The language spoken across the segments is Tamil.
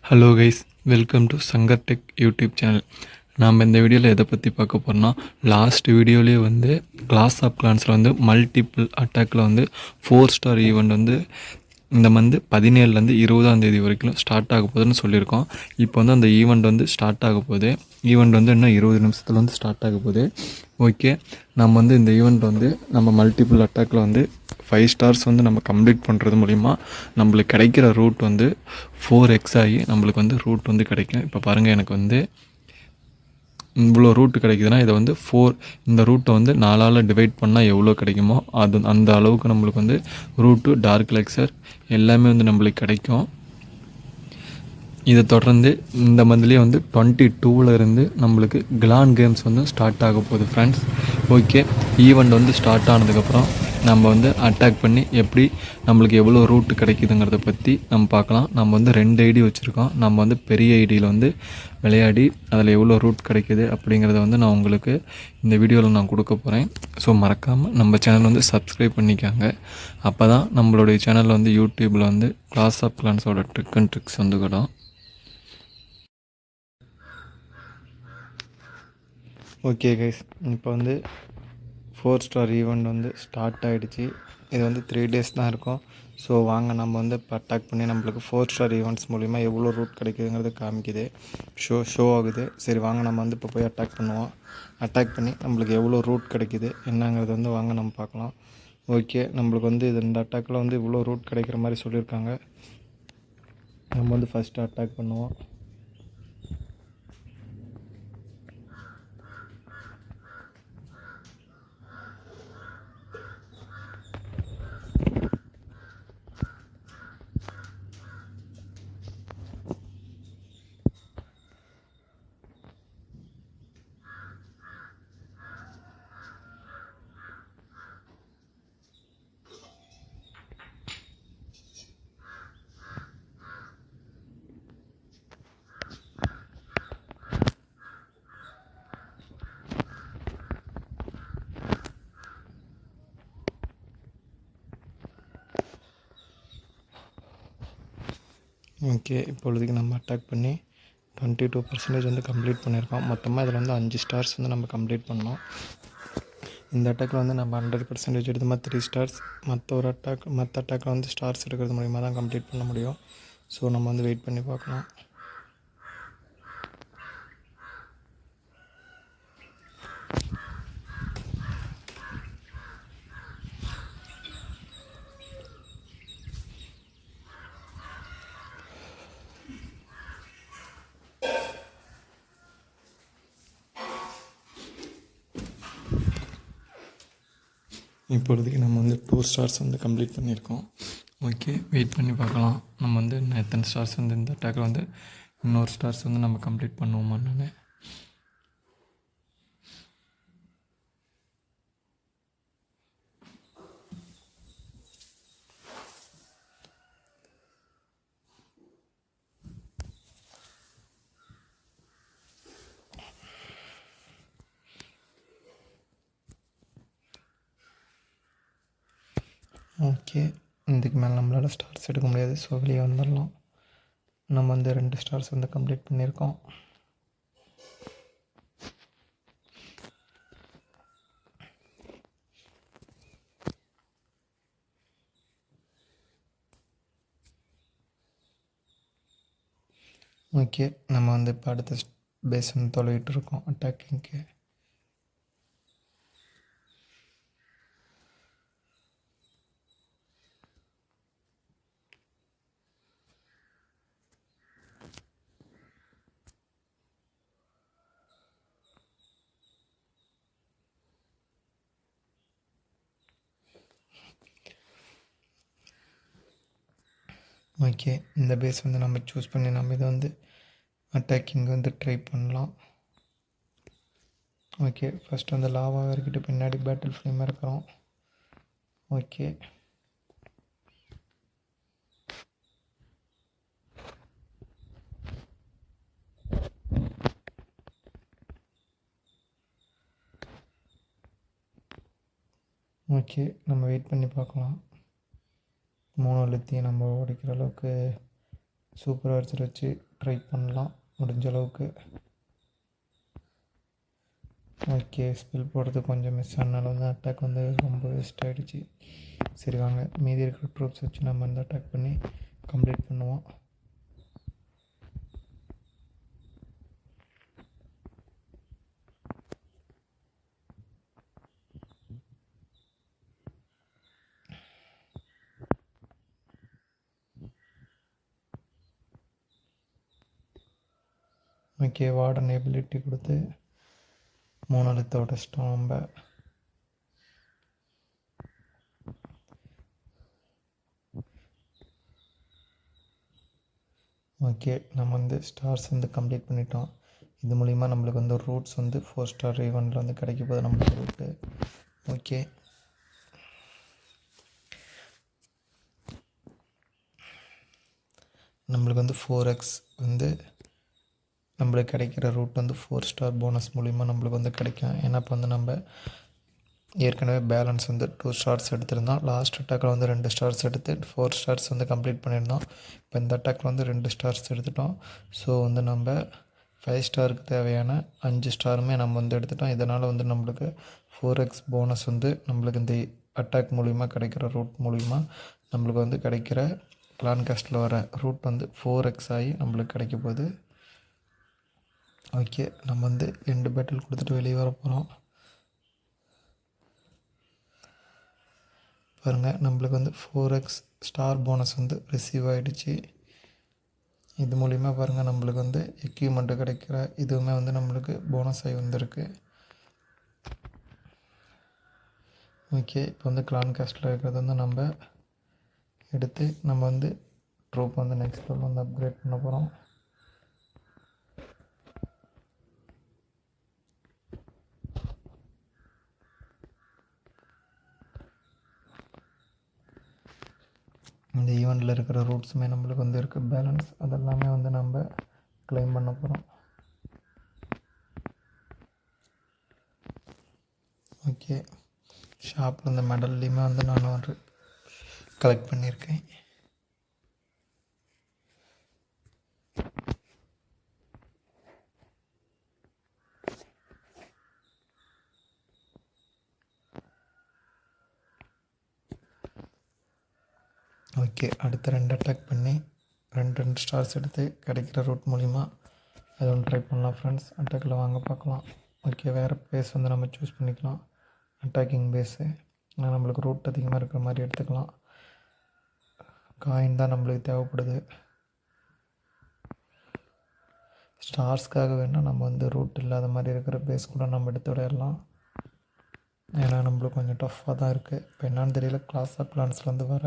Hello guys welcome to Shankar tech YouTube channel நாம் இந்த வீடியோவில் எதை பற்றி பார்க்க போகிறோம்னா லாஸ்ட் வீடியோலேயே வந்து கிளாஸ் ஆஃப் கிளான்ஸில் வந்து மல்டிபிள் அட்டாக்கில் வந்து ஃபோர் ஸ்டார் ஈவெண்ட் வந்து இந்த மந்த் பதினேழுலேருந்து இருபதாம் தேதி வரைக்கும் ஸ்டார்ட் ஆக போகுதுன்னு சொல்லியிருக்கோம். இப்போ வந்து அந்த ஈவெண்ட் வந்து ஸ்டார்ட் ஆக போகுது. ஈவெண்ட் வந்து இன்னும் இருபது நிமிஷத்தில் வந்து ஸ்டார்ட் ஆக போகுது. ஓகே நம்ம வந்து இந்த ஈவெண்ட் வந்து நம்ம மல்டிபிள் அட்டாக்கில் வந்து ஃபைவ் ஸ்டார்ஸ் வந்து நம்ம கம்ப்ளீட் பண்ணுறது மூலிமா நம்மளுக்கு கிடைக்கிற ரூட் வந்து ஃபோர் எக்ஸ் ஆகி நம்மளுக்கு வந்து ரூட் வந்து கிடைக்கும். இப்போ பாருங்கள் எனக்கு வந்து இவ்வளோ ரூட் கிடைக்குதுன்னா இதை வந்து ஃபோர் இந்த ரூட்டை வந்து நாலால் டிவைட் பண்ணால் எவ்வளோ கிடைக்குமோ அது அந்த அளவுக்கு நம்மளுக்கு வந்து ரூட்டு டார்க் லெக்சர் எல்லாமே வந்து நம்மளுக்கு கிடைக்கும். இதை தொடர்ந்து இந்த மந்த்லேயே வந்து டுவெண்ட்டி டூவில் இருந்து நம்மளுக்கு கிளான் கேம்ஸ் வந்து ஸ்டார்ட் ஆக போகுது ஃப்ரெண்ட்ஸ் ஓகே ஈவெண்ட் வந்து ஸ்டார்ட் ஆனதுக்கப்புறம் நம்ம வந்து அட்டாக் பண்ணி எப்படி நம்மளுக்கு எவ்வளோ ரூட் கிடைக்குதுங்கிறத பற்றி நம்ம பார்க்கலாம். நம்ம வந்து ரெண்டு ஐடி வச்சுருக்கோம். நம்ம வந்து பெரிய ஐடியில் வந்து விளையாடி அதில் எவ்வளோ ரூட் கிடைக்குது அப்படிங்கிறத வந்து நான் உங்களுக்கு இந்த வீடியோவில் நான் கொடுக்க போகிறேன் ஸோ மறக்காமல் நம்ம சேனல் வந்து சப்ஸ்கிரைப் பண்ணிக்காங்க. அப்போ தான் நம்மளுடைய சேனலில் வந்து யூடியூப்பில் வந்து கிளாஸ் ஆஃப் கிளான்ஸோட ட்ரிக் அண்ட் ட்ரிக்ஸ் வந்து ஓகே கைஸ் இப்போ வந்து ஃபோர் ஸ்டார் ஈவெண்ட் வந்து ஸ்டார்ட் ஆகிடுச்சு இது வந்து த்ரீ டேஸ் தான் இருக்கும். ஸோ வாங்க நம்ம வந்து இப்போ அட்டாக் பண்ணி நம்மளுக்கு ஃபோர் ஸ்டார் ஈவெண்ட்ஸ் மூலிமா எவ்வளோ ரூட் கிடைக்குதுங்கிறது காமிக்குது. ஷோ ஷோ ஆகுது. சரி வாங்க நம்ம வந்து இப்போ போய் அட்டாக் பண்ணுவோம். அட்டாக் பண்ணி நம்மளுக்கு எவ்வளோ ரூட் கிடைக்குது என்னங்கிறது வந்து வாங்க நம்ம பார்க்கலாம். ஓகே நம்மளுக்கு வந்து இது இந்த அட்டாக்கில் வந்து இவ்வளோ ரூட் கிடைக்கிற மாதிரி சொல்லியிருக்காங்க. நம்ம வந்து ஃபஸ்ட்டு அட்டாக் பண்ணுவோம். ஓகே இப்பொழுதுக்கு நம்ம அட்டாக் பண்ணி டுவெண்ட்டி டூ பர்சன்டேஜ் வந்து கம்ப்ளீட் பண்ணியிருக்கோம். மொத்தமாக இதில் வந்து அஞ்சு ஸ்டார்ஸ் வந்து நம்ம கம்ப்ளீட் பண்ணோம். இந்த அட்டாக்கில் வந்து நம்ம ஹண்ட்ரட் பர்சன்டேஜ் எடுத்து த்ரீ ஸ்டார்ஸ் மற்ற ஒரு அட்டாக் மற்ற அட்டாக்கில் வந்து ஸ்டார்ஸ் எடுக்கிறது மூலிமா தான் கம்ப்ளீட் பண்ண முடியும். ஸோ நம்ம வந்து வெயிட் பண்ணி பார்க்கலாம் இப்பொழுதுக்கு நம்ம வந்து டூ ஸ்டார்ஸ் வந்து கம்ப்ளீட் பண்ணியிருக்கோம். ஓகே வெயிட் பண்ணி பார்க்கலாம். நம்ம வந்து எத்தனை ஸ்டார்ஸ் வந்து இந்த அட்டாக்கில் வந்து இன்னொரு ஸ்டார்ஸ் வந்து நம்ம கம்ப்ளீட் பண்ணுவோமா ஓகே. இதுக்கு மேலே நம்மளால் ஸ்டார்ஸ் எடுக்க முடியாது. ஸோ வெளியே வந்துடலாம் நம்ம வந்து ரெண்டு ஸ்டார்ஸ் வந்து கம்ப்ளீட் பண்ணியிருக்கோம். ஓகே. நம்ம வந்து இப்போ அடுத்த பேஸ் வந்து தொலைவிட்டு இருக்கோம். அட்டாக்கிங்க்கு ஓகே இந்த பேஸ் வந்து நம்ம சூஸ் பண்ணி நம்ம இதை வந்து அட்டாக்கிங் வந்து ட்ரை பண்ணலாம். ஓகே ஃபஸ்ட்டு வந்து லாவாக இருக்கிட்டு பின்னாடி பேட்டில் ஃப்ளேம் இருக்கிறோம். ஓகே ஓகே நம்ம வெயிட் பண்ணி பார்க்கலாம். மூணு லித்தியும் நம்ம உடைக்கிற அளவுக்கு சூப்பர் ஆர்ச்சர் வச்சு ட்ரை பண்ணலாம். முடிஞ்ச அளவுக்கு ஓகே ஸ்பில் போடுறது கொஞ்சம் மிஸ் ஆனால் வந்து அட்டாக் வந்து ரொம்ப வேஸ்ட் ஆகிடுச்சு சரி வாங்க மீதி இருக்கிற ட்ரூப்ஸ் வச்சு நம்ம வந்து அட்டாக் பண்ணி கம்ப்ளீட் பண்ணுவோம். ஓகே வார்டன் எபிலிட்டி கொடுத்து மூணு எழுத்த உடச்சிட்டோம் நம்ம ஓகே நம்ம வந்து ஸ்டார்ஸ் வந்து கம்ப்ளீட் பண்ணிட்டோம். இது மூலிமா நம்மளுக்கு வந்து ரூட்ஸ் வந்து ஃபோர் ஸ்டார் ஈவெண்ட்டில் வந்து கிடைக்க போகுது நம்மளுக்கு ரூட்டு. ஓகே. நம்மளுக்கு வந்து ஃபோர் எக்ஸ் வந்து நம்மளுக்கு கிடைக்கிற ரூட் வந்து ஃபோர் ஸ்டார் போனஸ் மூலிமா நம்மளுக்கு வந்து கிடைக்கும். ஏன்னா இப்போ வந்து நம்ம ஏற்கனவே பேலன்ஸ் வந்து டூ ஸ்டார்ஸ் எடுத்திருந்தோம். லாஸ்ட் அட்டாக்கில் வந்து ரெண்டு ஸ்டார்ஸ் எடுத்து ஃபோர் ஸ்டார்ஸ் வந்து கம்ப்ளீட் பண்ணியிருந்தோம். இப்போ இந்த அட்டாக்கில் வந்து ரெண்டு ஸ்டார்ஸ் எடுத்துட்டோம். ஸோ வந்து நம்ம ஃபைவ் ஸ்டாருக்கு தேவையான அஞ்சு ஸ்டாருமே நம்ம வந்து எடுத்துட்டோம். இதனால் வந்து நம்மளுக்கு ஃபோர் எக்ஸ் போனஸ் வந்து நம்மளுக்கு இந்த அட்டாக் மூலிமா கிடைக்கிற ரூட் மூலிமா நம்மளுக்கு வந்து கிடைக்கிற பிளான் காஸ்ட்டில் வர ரூட் வந்து ஃபோர் எக்ஸ் ஆகி நம்மளுக்கு கிடைக்க போகுது. ஓகே நம்ம வந்து ரெண்டு பேட்டில் கொடுத்துட்டு வெளியே வர போகிறோம் பாருங்கள் நம்மளுக்கு வந்து ஃபோர் எக்ஸ் ஸ்டார் போனஸ் வந்து ரிசீவ் ஆகிடுச்சு இது மூலிமா பாருங்கள் நம்மளுக்கு வந்து எக்யூப்மெண்ட்டு கிடைக்கிற இதுவுமே வந்து நம்மளுக்கு போனஸ் ஆகி வந்திருக்கு. ஓகே இப்போ வந்து கிளான் காஸ்ட்டில் இருக்கிறது வந்து நம்ம எடுத்து நம்ம வந்து ட்ரூப் வந்து நெக்ஸ்ட் லெவல் வந்து அப்கிரேட் பண்ண போகிறோம் இருக்கிற ரூட்ஸுமே நம்மளுக்கு வந்து இருக்குது பேலன்ஸ் அதெல்லாமே வந்து நம்ம க்ளைம் பண்ண போகிறோம் ஓகே ஷாப்பில் இந்த மெடல்லையுமே வந்து நான் ஒரு கலெக்ட் பண்ணியிருக்கேன். ஓகே அடுத்த ரெண்டு அட்டாக் பண்ணி ரெண்டு ரெண்டு ஸ்டார்ஸ் எடுத்து கிடைக்கிற ரூட் மூலிமா அது ஒன்று ட்ரை பண்ணலாம் ஃப்ரெண்ட்ஸ் அட்டாக்கில் வாங்க பார்க்கலாம். ஓகே வேறு பேஸ் வந்து நம்ம சூஸ் பண்ணிக்கலாம். அட்டாக்கிங் பேஸு ஆனால் நம்மளுக்கு ரூட் அதிகமாக இருக்கிற மாதிரி எடுத்துக்கலாம். காயின் தான் நம்மளுக்கு தேவைப்படுது. ஸ்டார்ஸ்க்காக வேணால் நம்ம வந்து ரூட் இல்லாத மாதிரி இருக்கிற பேஸ் கூட நம்ம எடுத்து விளையாடலாம். ஏன்னா நம்மளுக்கு கொஞ்சம் டஃப்பாக தான் இருக்குது இப்போ என்னான்னு தெரியல கிளாஸ் ஆஃப் பிளான்ஸ்லேருந்து வர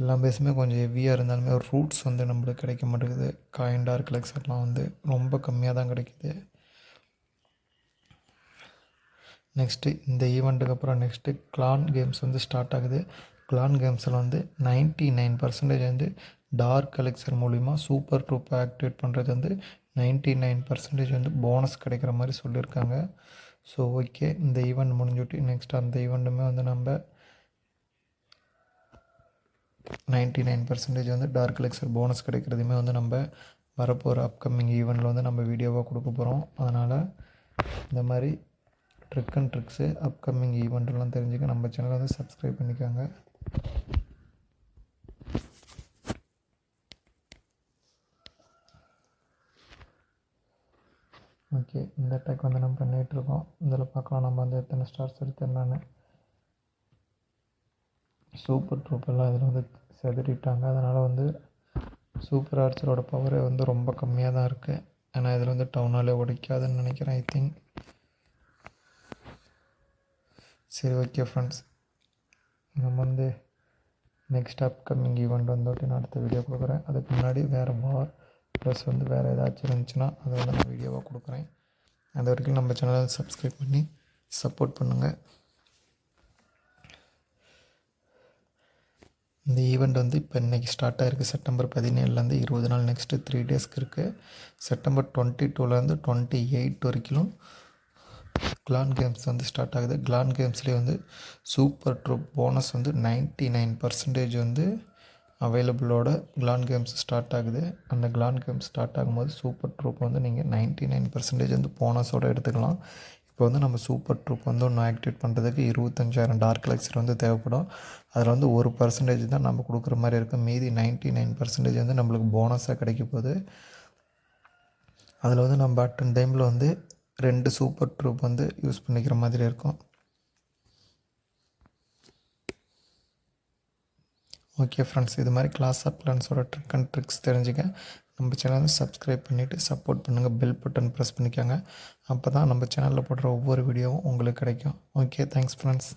எல்லா பேஸுமே கொஞ்சம் ஹெவியாக இருந்தாலுமே ரூட்ஸ் வந்து நம்மளுக்கு கிடைக்க மாட்டேங்குது. காயின் டார்க் எலெக்சர்லாம் வந்து ரொம்ப கம்மியாக தான் கிடைக்குது. நெக்ஸ்ட்டு இந்த ஈவெண்ட்டுக்கு அப்புறம் நெக்ஸ்ட்டு கிளான் கேம்ஸ் வந்து ஸ்டார்ட் ஆகுது. கிளான் கேம்ஸில் வந்து நைன்ட்டி நைன் பர்சன்டேஜ் வந்து டார்க் கலெக்சர் மூலிமா சூப்பர் ட்ரூப்பை ஆக்டிவேட் பண்ணுறது வந்து நைன்ட்டி நைன் பர்சன்டேஜ் வந்து போனஸ் கிடைக்கிற மாதிரி சொல்லியிருக்காங்க. ஸோ ஓகே இந்த ஈவெண்ட் முடிஞ்சுட்டு நெக்ஸ்ட் அந்த ஈவெண்ட்டுமே வந்து நம்ம நைன்ட்டி நைன் பர்சன்டேஜ் வந்து டார்க் எலெக்சர் போனஸ் கிடைக்கிறதுமே வந்து நம்ம வரப்போகிற அப்கமிங் ஈவெண்ட்டில் வந்து நம்ம வீடியோவாக கொடுக்க போகிறோம் அதனால் இந்த மாதிரி ட்ரிக் அண்ட் ட்ரிக்ஸு அப்கமிங் ஈவெண்ட்லாம் தெரிஞ்சுக்க நம்ம சேனலை வந்து சப்ஸ்கிரைப் பண்ணிக்காங்க. ஓகே இந்த அட்டாக் வந்து நம்ம பண்ணிகிட்ருக்கோம் இதில் பார்க்கலாம் நம்ம வந்து எத்தனை ஸ்டார்ஸ் எடுத்து என்னன்னு. சூப்பர் ட்ரூப்பெல்லாம் இதில் வந்து செதறிட்டாங்க. அதனால் வந்து சூப்பர் ஆர்ச்சரோட பவரே வந்து ரொம்ப கம்மியாக தான் இருக்குது ஏன்னா இதில் வந்து டவுனாலே உடைக்காதுன்னு நினைக்கிறேன் ஐ திங்க் சரி ஓகே ஃப்ரெண்ட்ஸ் நம்ம வந்து நெக்ஸ்ட் அப்கமிங் ஈவெண்ட் வந்துட்டு நான் அடுத்த வீடியோ கொடுக்குறேன். அதுக்கு முன்னாடி வேறு வார் ப்ளஸ் வந்து வேறு ஏதாச்சும் இருந்துச்சுன்னா அதை வந்து நான் வீடியோவாக கொடுக்குறேன். அது வரைக்கும் நம்ம சேனலை சப்ஸ்கிரைப் பண்ணி சப்போர்ட் பண்ணுங்கள் இந்த ஈவெண்ட் வந்து இப்போ இன்றைக்கி ஸ்டார்ட் ஆகிருக்கு செப்டம்பர் பதினேழுலேருந்து இருபது நாள் நெக்ஸ்ட்டு த்ரீ டேஸ்க்கு இருக்குது செப்டம்பர் டுவெண்ட்டி டூலேருந்து டுவெண்ட்டி எயிட் வரைக்கும் கிளான் கேம்ஸ் வந்து ஸ்டார்ட் ஆகுது. கிளான் கேம்ஸ்லேயே வந்து சூப்பர் ட்ரூப் போனஸ் வந்து நைன்ட்டி நைன் பர்சன்டேஜ் வந்து அவைலபிளோட கிளான் கேம்ஸ் ஸ்டார்ட் ஆகுது. அந்த கிளான் கேம்ஸ் ஸ்டார்ட் ஆகும்போது சூப்பர் ட்ரூப் வந்து நீங்கள் நைன்ட்டி நைன் பர்சன்டேஜ் வந்து போனஸோடு எடுத்துக்கலாம். இப்போ வந்து நம்ம சூப்பர் ட்ரூப் வந்து ஒன்று ஆக்டிவேட் பண்ணுறதுக்கு இருபத்தஞ்சாயிரம் டார்க் லெக்ஸர் வந்து தேவைப்படும். அதில் வந்து ஒரு பர்சன்டேஜ் தான் நம்ம கொடுக்குற மாதிரி இருக்கும். மீதி நைன்ட்டி நைன் பர்சன்டேஜ் வந்து நம்மளுக்கு போனஸாக கிடைக்க போகுது. அதில் வந்து நம்ம அட்டன் டைமில் வந்து ரெண்டு சூப்பர் ட்ரூப் வந்து யூஸ் பண்ணிக்கிற மாதிரி இருக்கும். ஓகே ஃப்ரெண்ட்ஸ் இது மாதிரி கிளாஸ் ஆஃப் பிளான்ஸோட ட்ரிக் அண்ட் ட்ரிக்ஸ் தெரிஞ்சுக்க. நம்ம சேனலை சப்ஸ்கிரைப் பண்ணிவிட்டு சப்போர்ட் பண்ணுங்கள் பெல் பட்டன் ப்ரெஸ் பண்ணிக்கோங்க. அப்போ தான் நம்ம சேனலில் போடுற ஒவ்வொரு வீடியோவும் உங்களுக்கு கிடைக்கும். Okay thanks friends